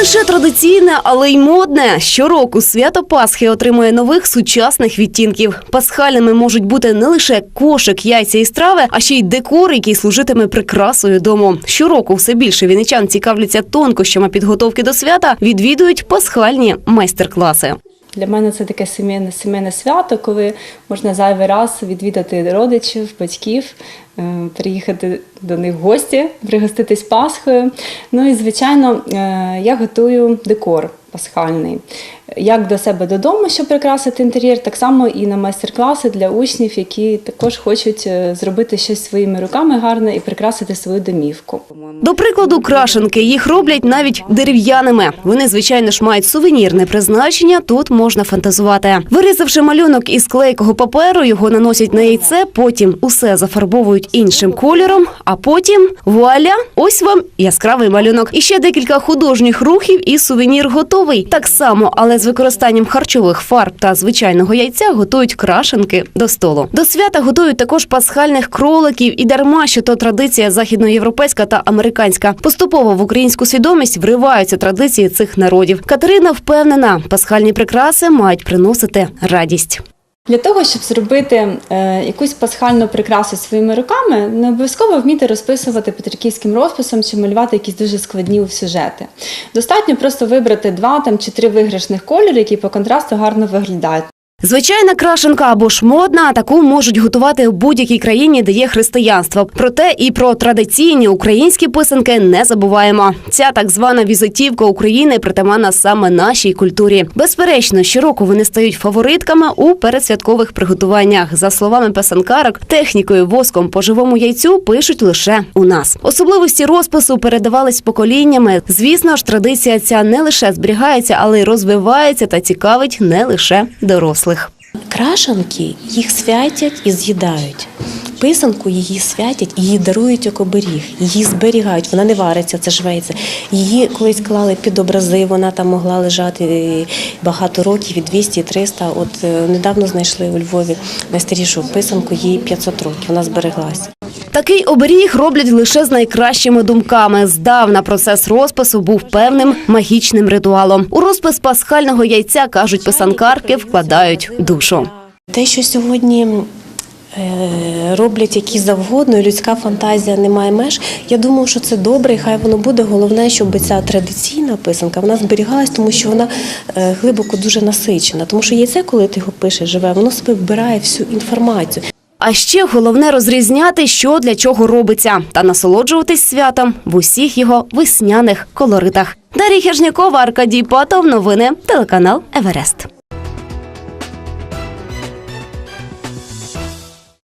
лише традиційне, але й модне. Щороку свято Пасхи отримує нових сучасних відтінків. Пасхальними можуть бути не лише кошик, яйця і страви, а ще й декор, який служитиме прикрасою дому. Щороку все більше віничан цікавляться тонкощами підготовки до свята, відвідують пасхальні майстер-класи. Для мене це таке сімейне, сімейне свято, коли можна зайвий раз відвідати родичів, батьків, приїхати до них в гості, пригоститись Пасхою. Ну і звичайно, е, я готую декор пасхальний. Як до себе додому, щоб прикрасити інтер'єр, так само і на майстер-класи для учнів, які також хочуть е, зробити щось своїми руками гарне і прикрасити свою домівку. До прикладу, крашенки їх роблять навіть дерев'яними. Вони, звичайно ж, мають сувенірне призначення. Тут можна фантазувати. Вирізавши малюнок із клейкого паперу, його наносять на яйце. Потім усе зафарбовують іншим кольором. А потім вуаля, ось вам яскравий малюнок. І ще декілька художніх рухів, і сувенір готовий. Так само, але з використанням харчових фарб та звичайного яйця готують крашенки до столу. До свята готують також пасхальних кроликів і дарма, що то традиція західноєвропейська та американська. Поступово в українську свідомість вриваються традиції цих народів. Катерина впевнена, пасхальні прикраси мають приносити радість. Для того, щоб зробити е, якусь пасхальну прикрасу своїми руками, не обов'язково вміти розписувати петриківським розписом чи малювати якісь дуже складні сюжети. Достатньо просто вибрати два там, чи три виграшних кольори, які по контрасту гарно виглядають. Звичайна крашенка або ж модна, таку можуть готувати в будь-якій країні, де є християнство. Проте і про традиційні українські писанки не забуваємо. Ця так звана візитівка України притаманна саме нашій культурі. Безперечно, щороку вони стають фаворитками у передсвяткових приготуваннях. За словами писанкарок, технікою воском по живому яйцю пишуть лише у нас. Особливості розпису передавались поколіннями. Звісно ж, традиція ця не лише зберігається, але й розвивається та цікавить не лише дорослих. Крашанки їх святять і з'їдають. Писанку її святять і її дарують як оберіг, її зберігають, вона не вариться, це ж. Її колись клали під образи, вона там могла лежати е, багато років, і 200, і 300. От е, недавно знайшли у Львові найстарішу писанку, їй 500 років, вона збереглась. Такий оберіг роблять лише з найкращими думками. Здавна процес розпису був певним магічним ритуалом. У розпис пасхального яйця кажуть писанкарки, вкладають душу. Те, що сьогодні е, роблять які завгодно, людська фантазія не має меж. Я думаю, що це добре, і хай воно буде. Головне, щоб ця традиційна писанка вона зберігалась, тому що вона е, глибоко дуже насичена. Тому що яйце, коли ти його пишеш живе, воно себе вбирає всю інформацію. А ще головне розрізняти, що для чого робиться, та насолоджуватись святом в усіх його весняних колоритах. Дар'я Хежнякова, Аркадій Патов. Новини телеканал Еверест.